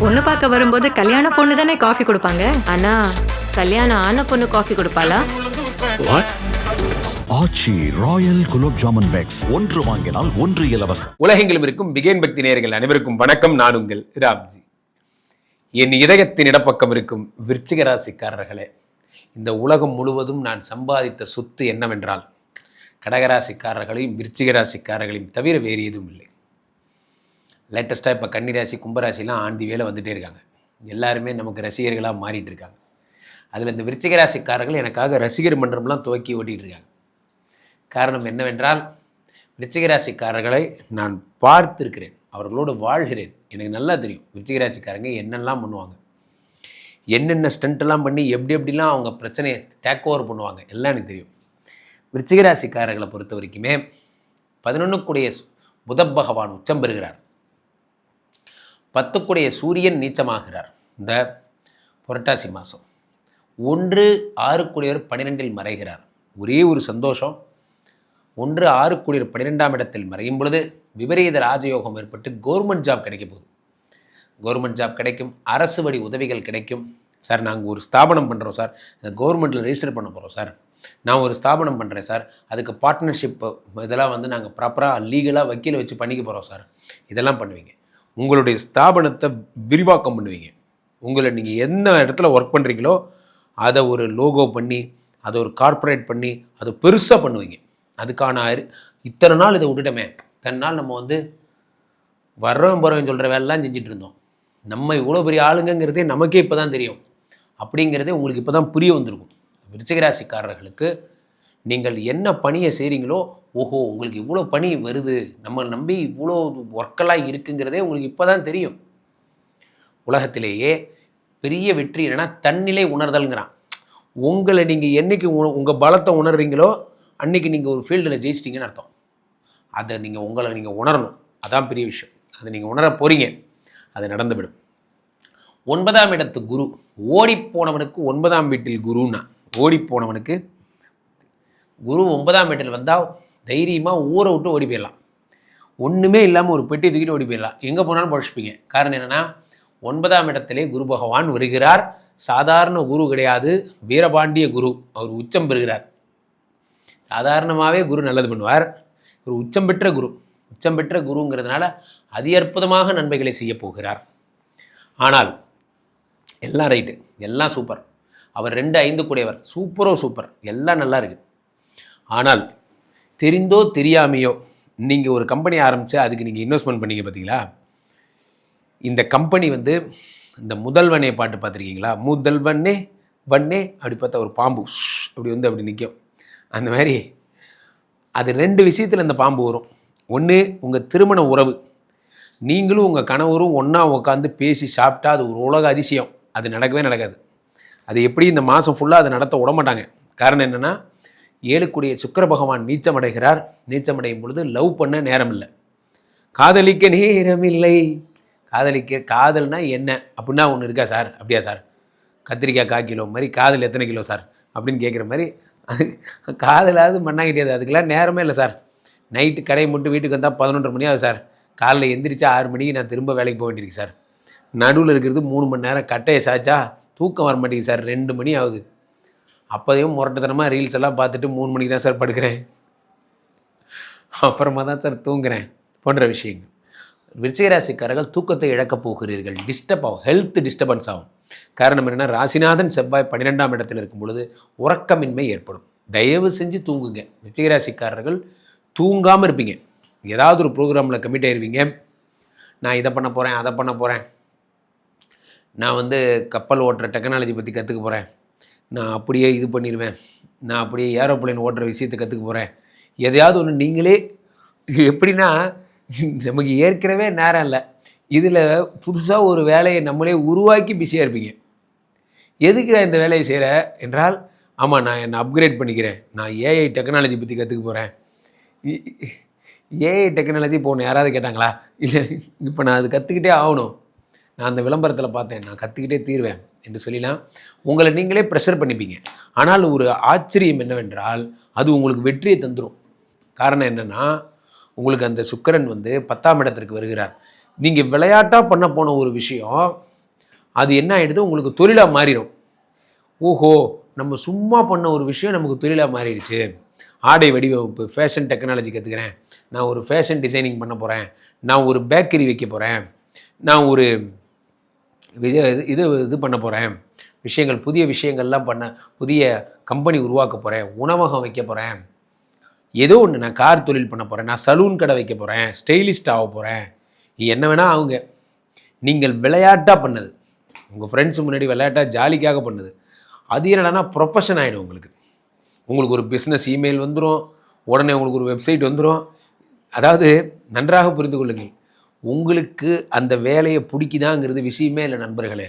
பொண்ணு பார்க்க வரும்போது கல்யாண பொண்ணு தானே காஃபி கொடுப்பாங்க? ஆனா கல்யாணம் ஆன பொண்ணு coffee கொடுப்பாளா? Aachi royal gulab jamun packs. ஒன்று வாங்கினால் ஒன்று இலவசம். உலகெங்கிலும் இருக்கும் பிகேன் பக்தி நேயர்கள் அனைவருக்கும் வணக்கம். நான் உங்கள் ராம்ஜி. என் இதயத்தின் இடப்பக்கம் இருக்கும் விருச்சிக ராசிக்காரர்களே இந்த உலகம் முழுவதும் நான் சம்பாதித்த சொத்து என்னவென்றால் கடகராசிக்காரர்களையும் விருச்சிக ராசிக்காரர்களையும் தவிர வேறு எதுவும் இல்லை லேட்டஸ்ட்டாக இப்போ கன்னிராசி கும்பராசிலாம் ஆண்டி வேலை வந்துகிட்டே இருக்காங்க. எல்லாருமே நமக்கு ரசிகர்களாக மாறிட்டு இருக்காங்க. அதில் இந்த விருச்சிகராசிக்காரர்கள் எனக்காக ரசிகர் மன்றம்லாம் துவக்கி ஓட்டிகிட்டு இருக்காங்க. காரணம் என்னவென்றால் விருச்சிகராசிக்காரர்களை நான் பார்த்திருக்கிறேன். அவர்களோடு வாழ்கிறேன். எனக்கு நல்லா தெரியும். விருச்சிகராசிக்காரங்க என்னெல்லாம் பண்ணுவாங்க. என்னென்ன ஸ்டண்ட்டெல்லாம் பண்ணி எப்படி எப்படிலாம் அவங்க பிரச்சனையை டேக் ஓவர் பண்ணுவாங்க. எல்லாம் எனக்கு தெரியும். விருச்சிகராசிக்காரர்களை பொறுத்த வரைக்குமே பதினொன்றுக்குடைய புத பகவான் உச்சம் பெறுகிறார். பத்துக்குடைய சூரியன் நீச்சமாகிறார். இந்த புரட்டாசி மாதம் ஒன்று ஆறுக்குடியவர் பன்னிரெண்டில் மறைகிறார். ஒரே ஒரு சந்தோஷம். ஒன்று ஆறுக்குடியர் பன்னிரெண்டாம் இடத்தில் மறையும் பொழுது விபரீத ராஜயோகம் ஏற்பட்டு கவர்மெண்ட் ஜாப் கிடைக்க போகுது. கவர்மெண்ட் ஜாப் கிடைக்கும். அரசு வழி உதவிகள் கிடைக்கும். சார் நாங்கள் ஒரு ஸ்தாபனம் பண்ணுறோம் சார் கவர்மெண்ட்டில் ரெஜிஸ்டர் பண்ண போகிறோம் சார் நான் ஒரு ஸ்தாபனம் பண்ணுறேன் சார் அதுக்கு பார்ட்னர்ஷிப் இதெல்லாம் வந்து நாங்கள் ப்ராப்பராக லீகலாக வக்கீலை வச்சு பண்ணிக்க போகிறோம் சார் இதெல்லாம் பண்ணுவீங்க. உங்களுடைய ஸ்தாபனத்தை விரிவாக்கம் பண்ணுவீங்க. உங்களை நீங்கள் எந்த இடத்துல ஒர்க் பண்ணுறீங்களோ அதை ஒரு லோகோ பண்ணி அதை ஒரு கார்ப்பரேட் பண்ணி அதை பெருசாக பண்ணுவீங்க. அதுக்கான இத்தனை நாள் இதை விட்டுட்டோமே. இத்தனை நாள் நம்ம வந்து வர்றவன் போகிறவன் சொல்கிற வேலைலாம் செஞ்சுட்டு இருந்தோம் நம்ம இவ்வளோ பெரிய ஆளுங்கங்கிறதே நமக்கே இப்போ தான் தெரியும். அப்படிங்கிறதே உங்களுக்கு இப்போ தான் புரிய வந்திருக்கும். விருச்சிகராசிக்காரர்களுக்கு நீங்கள் என்ன பணியை செய்கிறீங்களோ ஓஹோ உங்களுக்கு இவ்வளோ பணி வருது நம்ம நம்பி இவ்வளோ ஒர்க்கெல்லாம் இருக்குங்கிறதே உங்களுக்கு இப்போ தான் தெரியும். உலகத்திலேயே பெரிய வெற்றி என்னென்னா தன்னிலை உணர்தல்ங்கிறான். உங்களை நீங்கள் என்னைக்கு உங்கள் பலத்தை உணர்றீங்களோ அன்றைக்கி நீங்கள் ஒரு ஃபீல்டில் ஜெயிச்சிட்டிங்கன்னு அர்த்தம். அதை நீங்கள் உங்களை நீங்கள் உணரணும். அதான் பெரிய விஷயம். அதை நீங்கள் உணர போகிறீங்க அது நடந்துவிடும் ஒன்பதாம் இடத்து குரு. ஓடிப்போனவனுக்கு ஒன்பதாம் வீட்டில் குருன்னா ஓடிப்போனவனுக்கு குரு ஒன்பதாம் வீட்டில் வந்தால் தைரியமாக ஊரை விட்டு ஓடி போயிடலாம். ஒன்றுமே இல்லாமல் ஒரு பெட்டி தூக்கிட்டு ஓடி போயிடலாம். எங்கே போனாலும் பழிச்சுப்பீங்க. காரணம் என்னென்னா ஒன்பதாம் இடத்திலே குரு பகவான் வருகிறார். சாதாரண குரு கிடையாது. வீரபாண்டிய குரு. அவர் உச்சம் பெறுகிறார். சாதாரணமாகவே குரு நல்லது பண்ணுவார். ஒரு உச்சம் பெற்ற குரு. உச்சம் பெற்ற குருங்கிறதுனால அதி அற்புதமாக நன்மைகளை செய்ய போகிறார். ஆனால் எல்லாம் ரைட்டு. எல்லாம் சூப்பர். அவர் ரெண்டு ஐந்து கூடியவர். சூப்பரோ சூப்பர். எல்லாம் நல்லா இருக்குது ஆனால் தெரிந்தோ தெரியாமையோ நீங்கள் ஒரு கம்பெனி ஆரம்பித்து அதுக்கு நீங்கள் இன்வெஸ்ட்மெண்ட் பண்ணீங்க பார்த்தீங்களா இந்த கம்பெனி வந்து இந்த முதல்வனே பாட்டு பார்த்துருக்கீங்களா முதல்வனே வண்ணே அப்படி பார்த்தா ஒரு பாம்பு அப்படி வந்து அப்படி நிற்கும் அந்த மாதிரி அது ரெண்டு விஷயத்தில் இந்த பாம்பு வரும். ஒன்று உங்கள் திருமண உறவு. நீங்களும் உங்கள் கணவரும் ஒன்றா உட்காந்து பேசி சாப்பிட்டா அது ஒரு உலக அதிசயம். அது நடக்கவே நடக்காது. அது எப்படி இந்த மாதம் ஃபுல்லாக அதை நடத்த விட மாட்டாங்க. காரணம் என்னென்னா ஏழுக்குடிய சுக்கர பகவான் நீச்சமடைகிறார். நீச்சமடையும் பொழுது லவ் பண்ண நேரம் இல்லை காதலிக்க நேரம் இல்லை காதலிக்க காதல்னா என்ன? அப்படின்னா ஒன்று இருக்கா சார்? அப்படியா சார்? கத்திரிக்காய் கால் கிலோ மாதிரி காதல் எத்தனை கிலோ சார்? அப்படின்னு கேட்குற மாதிரி காதலாவது மண்ணா கிடையாது அதுக்கெல்லாம் நேரமே இல்லை சார். நைட்டு கடையை மட்டும் வீட்டுக்கு வந்தால் பதினொன்றரை மணி ஆகுது சார். காலைல எந்திரிச்சா ஆறு மணிக்கு நான் திரும்ப வேலைக்கு போக வேண்டியிருக்கு சார். நடுவில் இருக்கிறது மூணு மணி நேரம் கட்டையை சாய்ச்சா தூக்கம் வர மாட்டேங்குது சார். ரெண்டு மணி ஆகுது. அப்போதையும் முரட்டுத்தனமாக ரீல்ஸ் எல்லாம் பார்த்துட்டு மூணு மணிக்கு தான் சார் படுக்கிறேன். அப்புறமா தான் சார் தூங்குறேன். போன்ற விஷயங்கள். விருச்சிகராசிக்காரர்கள் தூக்கத்தை இழக்கப் போகிறீர்கள். டிஸ்டர்ப் ஆகும். ஹெல்த் டிஸ்டர்பன்ஸ் ஆகும். காரணம் என்னென்னா ராசிநாதன் செவ்வாய் பன்னிரெண்டாம் இடத்தில் இருக்கும் பொழுது உறக்கமின்மை ஏற்படும். தயவு செஞ்சு தூங்குங்க. விருச்சிகராசிக்காரர்கள் தூங்காமல் இருப்பீங்க. ஏதாவது ஒரு ப்ரோக்ராமில் கமிட் ஆயிருவீங்க. நான் இதை பண்ண போகிறேன் அதை பண்ண போகிறேன் நான் வந்து கப்பல் ஓட்டுற டெக்னாலஜி பற்றி கற்றுக்க போகிறேன் நான் அப்படியே இது பண்ணிடுவேன். நான் அப்படியே ஏரோப்ளேன் ஓட்டுற விஷயத்தை கற்றுக்க போகிறேன் எதையாவது ஒன்று நீங்களே எப்படின்னா நமக்கு ஏற்கனவே நேரம் இல்லை. இதில் புதுசாக ஒரு வேலையை நம்மளே உருவாக்கி பிஸியாக இருப்பீங்க. எதுக்கு நான் இந்த வேலையை செய்கிற என்றால் ஆமாம் நான் என்னை அப்கிரேட் பண்ணிக்கிறேன். நான் ஏஐ டெக்னாலஜி பற்றி கற்றுக்க போகிறேன் ஏஐ டெக்னாலஜி இப்போ ஒன்று யாராவது கேட்டாங்களா? இல்லை இப்போ நான் அது கற்றுக்கிட்டே ஆகணும். நான் அந்த விளம்பரத்தில் பார்த்தேன். நான் கற்றுக்கிட்டே தீர்வேன் என்று சொல்லிலாம் உங்களை நீங்களே ப்ரெஷர் பண்ணிப்பீங்க. ஆனால் ஒரு ஆச்சரியம் என்னவென்றால் அது உங்களுக்கு வெற்றியை தந்துடும் காரணம் என்னென்னா உங்களுக்கு அந்த சுக்கரன் வந்து பத்தாம் இடத்திற்கு வருகிறார். நீங்கள் விளையாட்டாக பண்ண போன ஒரு விஷயம் அது என்ன ஆகிடுது உங்களுக்கு தொழிலாக மாறிடும் ஓஹோ நம்ம சும்மா பண்ண ஒரு விஷயம் நமக்கு தொழிலாக மாறிடுச்சு. ஆடை வடிவமைப்பு ஃபேஷன் டெக்னாலஜி கற்றுக்கிறேன் நான் ஒரு ஃபேஷன் டிசைனிங் பண்ண போகிறேன் நான் ஒரு பேக்கரி வைக்க போகிறேன் நான் ஒரு விஜய இது இது பண்ண போகிறேன் விஷயங்கள் புதிய விஷயங்கள்லாம் பண்ண புதிய கம்பெனி உருவாக்க போகிறேன் உணவகம் வைக்க போகிறேன் ஏதோ ஒன்று நான் கார் தொழில் பண்ண போகிறேன் நான் சலூன் கடை வைக்க போகிறேன் ஸ்டைலிஸ்ட் ஆக போகிறேன் என்ன வேணால் அவங்க நீங்கள் விளையாட்டாக பண்ணது. உங்கள் ஃப்ரெண்ட்ஸ் முன்னாடி விளையாட்டாக ஜாலிக்காக பண்ணது. அது என்னடானா ப்ரொஃபஷன் ஆகிடும் உங்களுக்கு. உங்களுக்கு ஒரு பிஸ்னஸ் இமெயில் வந்துடும் உடனே உங்களுக்கு ஒரு வெப்சைட் வந்துடும் அதாவது நன்றாக புரிந்து கொள்ளுங்கள். உங்களுக்கு அந்த வேலையை பிடிக்குதாங்கிறது விஷயமே இல்லை நண்பர்களே.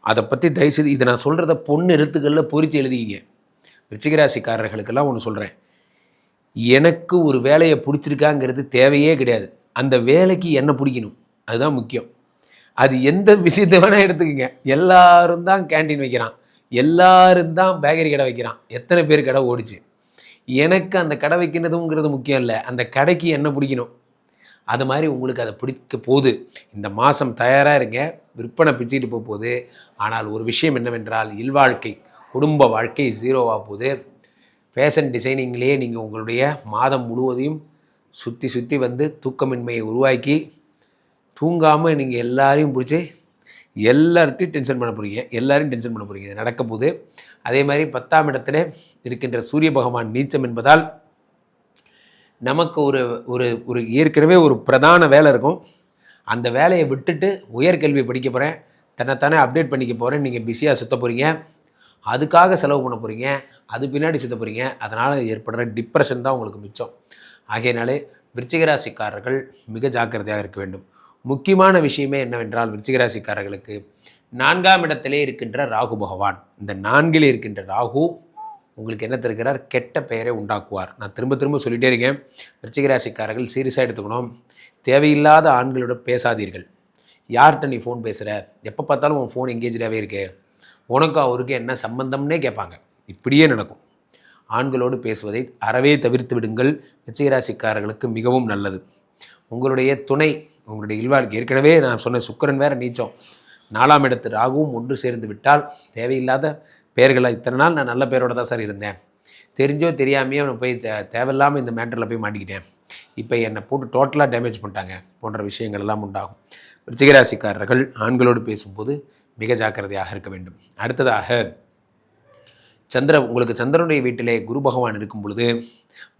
அதை பற்றி தயவுசெய்து இதை நான் சொல்கிறத பொண்ணு எழுத்துக்களில் பொறித்து எழுதிக்கிங்க. ரிச்சிகராசிக்காரர்களுக்கெல்லாம் ஒன்று சொல்கிறேன் எனக்கு ஒரு வேலையை பிடிச்சிருக்காங்கிறது தேவையே கிடையாது. அந்த வேலைக்கு என்ன பிடிக்கணும். அதுதான் முக்கியம். அது எந்த விஷயத்தை வேணால் எடுத்துக்கோங்க. எல்லாரும் தான் கேண்டீன் வைக்கிறான். எல்லாரும் தான் பேக்கரி கடை வைக்கிறான். எத்தனை பேர் கடை ஓடிச்சு? எனக்கு அந்த கடை வைக்கிறதுங்கிறது முக்கியம் இல்லை. அந்த கடைக்கு என்ன பிடிக்கணும். அது மாதிரி உங்களுக்கு அதை பிடிக்க போகுது. இந்த மாதம் தயாராக இருங்க. விற்பனை பிச்சுக்கிட்டு போக போகுது. ஆனால் ஒரு விஷயம் என்னவென்றால் இல்வாழ்க்கை குடும்ப வாழ்க்கை ஜீரோவாக போகுது. ஃபேஷன் டிசைனிங்லேயே நீங்கள் உங்களுடைய மாதம் முழுவதையும் சுற்றி சுற்றி வந்து தூக்கமின்மையை உருவாக்கி தூங்காமல் நீங்கள் எல்லாரையும் பிடிச்சி எல்லார்ட்டையும் டென்ஷன் பண்ண போகிறீங்க எல்லாரையும் டென்ஷன் பண்ண போகிறீங்க இது நடக்க போகுது. அதே மாதிரி பத்தாம் இடத்துல இருக்கின்ற சூரிய பகவான் நீச்சம் என்பதால் நமக்கு ஒரு ஒரு ஒரு ஏற்கனவே ஒரு பிரதான வேலை இருக்கும். அந்த வேலையை விட்டுட்டு உயர்கல்வி படிக்க போகிறேன் தன்னைத்தானே அப்டேட் பண்ணிக்க போகிறேன் நீங்கள் பிஸியாக சுத்த போகிறீங்க அதுக்காக செலவு பண்ண போகிறீங்க அது பின்னாடி சுத்த போகிறீங்க அதனால் ஏற்படுற டிப்ரெஷன் தான் உங்களுக்கு மிச்சம். ஆகையினாலே விருச்சிகராசிக்காரர்கள் மிக ஜாக்கிரதையாக இருக்க வேண்டும். முக்கியமான விஷயமே என்னவென்றால் விருச்சிகராசிக்காரர்களுக்கு நான்காம் இடத்திலே இருக்கின்ற ராகு பகவான். இந்த நான்கில் இருக்கின்ற ராகு உங்களுக்கு என்ன தருகிறார்? கெட்ட பெயரை உண்டாக்குவார். நான் திரும்ப திரும்ப சொல்லிட்டே இருக்கேன். விருச்சிகராசிக்காரர்கள் சீரியஸாக எடுத்துக்கணும். தேவையில்லாத ஆண்களோட பேசாதீர்கள். யார்கிட்ட நீ ஃபோன் பேசுகிற எப்போ பார்த்தாலும் உன் ஃபோன் எங்கேஜாகவே இருக்கு. உனக்கும் அவருக்கு என்ன சம்பந்தம்னே கேட்பாங்க. இப்படியே நடக்கும். ஆண்களோடு பேசுவதை அறவே தவிர்த்து விடுங்கள். விருச்சிகராசிக்காரர்களுக்கு மிகவும் நல்லது. உங்களுடைய துணை உங்களுடைய இல்வாழ்க்கை. ஏற்கனவே நான் சொன்ன சுக்கரன் வேற நீச்சம். நாலாம் இடத்து ராகுவும் ஒன்று சேர்ந்து விட்டால் தேவையில்லாத பெயர்களை இத்தனை நாள் நான் நல்ல பேரோட தான் சார் இருந்தேன். தெரிஞ்சோ தெரியாமையோ நான் போய் தே தேவையில்லாமல் இந்த மேட்டரில் போய் மாட்டிக்கிட்டேன். இப்போ என்னை போட்டு டோட்டலாக டேமேஜ் பண்ணிட்டாங்க. போன்ற விஷயங்கள் எல்லாம் உண்டாகும். ரிச்சிகராசிக்காரர்கள் ஆண்களோடு பேசும்போது மிக ஜாக்கிரதையாக இருக்க வேண்டும். அடுத்ததாக சந்திர உங்களுக்கு சந்திரனுடைய வீட்டிலே குரு பகவான் இருக்கும் பொழுது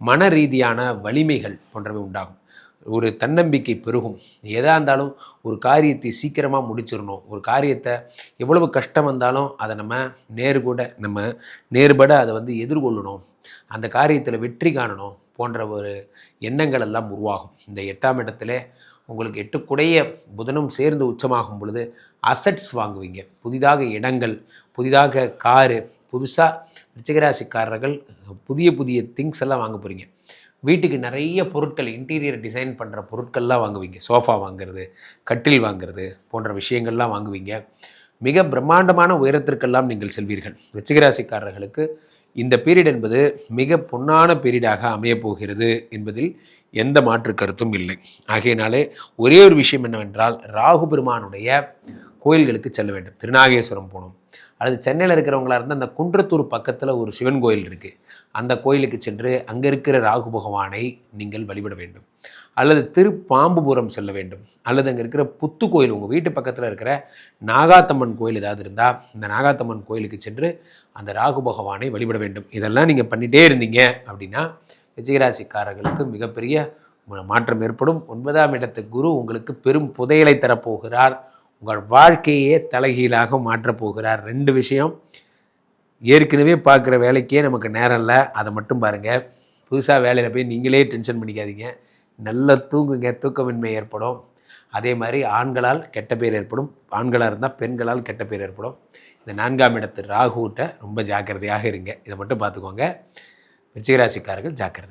மன ரீதியான வலிமைகள் போன்றவை உண்டாகும். ஒரு தன்னம்பிக்கை பெருகும். எதாக இருந்தாலும் ஒரு காரியத்தை சீக்கிரமாக முடிச்சிடணும் ஒரு காரியத்தை எவ்வளவு கஷ்டம் வந்தாலும் அதை நம்ம நேர்கூட நம்ம நேர்பட அதை வந்து எதிர்கொள்ளணும். அந்த காரியத்தில் வெற்றி காணணும் போன்ற ஒரு எண்ணங்கள் எல்லாம் உருவாகும். இந்த எட்டாம் இடத்துல உங்களுக்கு எட்டுக்குடைய புதனும் சேர்ந்து உச்சமாகும் பொழுது அசட்ஸ் வாங்குவீங்க. புதிதாக இடங்கள் புதிதாக காரு புதுசாக ரிச்சகராசிக்காரர்கள் புதிய புதிய திங்ஸ் எல்லாம் வாங்க போகிறீங்க வீட்டுக்கு நிறைய பொருட்கள் இன்டீரியர் டிசைன் பண்ணுற பொருட்கள்லாம் வாங்குவீங்க. சோஃபா வாங்குறது கட்டில் வாங்குறது போன்ற விஷயங்கள்லாம் வாங்குவீங்க. மிக பிரம்மாண்டமான உயரத்திற்கெல்லாம் நீங்கள் செல்வீர்கள். வெச்சிகராசிக்காரர்களுக்கு இந்த பீரியட் என்பது மிக பொன்னான பீரியடாக அமையப்போகிறது என்பதில் எந்த மாற்று கருத்தும் இல்லை. ஆகையினாலே ஒரே ஒரு விஷயம் என்னவென்றால் ராகு பெருமானுடைய கோயில்களுக்கு செல்ல வேண்டும். திருநாகேஸ்வரம் போகணும். அல்லது சென்னையில் இருக்கிறவங்களா இருந்தால் அந்த குன்றத்தூர் பக்கத்தில் ஒரு சிவன் கோயில் இருக்குது அந்த கோயிலுக்கு சென்று அங்கே இருக்கிற ராகு பகவானை நீங்கள் வழிபட வேண்டும். அல்லது திருப்பாம்புபுரம் செல்ல வேண்டும். அல்லது அங்கே இருக்கிற புத்து கோயில் உங்கள் வீட்டு பக்கத்தில் இருக்கிற நாகாத்தம்மன் கோயில் ஏதாவது இருந்தால் இந்த நாகாத்தம்மன் கோயிலுக்கு சென்று அந்த ராகு பகவானை வழிபட வேண்டும். இதெல்லாம் நீங்கள் பண்ணிகிட்டே இருந்தீங்க அப்படின்னா விஜயராசிக்காரர்களுக்கு மிகப்பெரிய மாற்றம் ஏற்படும். ஒன்பதாம் இடத்து குரு உங்களுக்கு பெரும் புதையலை தரப்போகிறார். உங்கள் வாழ்க்கையே தலைகீழாக மாற்றப் போகிறார். ரெண்டு விஷயம் ஏற்கனவே பார்க்குற வேலைக்கே நமக்கு நேரம் இல்லை. அதை மட்டும் பாருங்கள் புதுசாக வேலையில் போய் நீங்களே டென்ஷன் பண்ணிக்காதீங்க. நல்லா தூங்குங்க. தூக்கமின்மை ஏற்படும். அதே மாதிரி ஆண்களால் கெட்ட பேர் ஏற்படும். ஆண்களாக இருந்தால் பெண்களால் கெட்ட பேர் ஏற்படும். இந்த நான்காம் இடத்து ராகுட்ட ரொம்ப ஜாக்கிரதையாக இருங்க. இதை மட்டும் பார்த்துக்கோங்க. விருச்சிகராசிக்காரர்கள் ஜாக்கிரதை.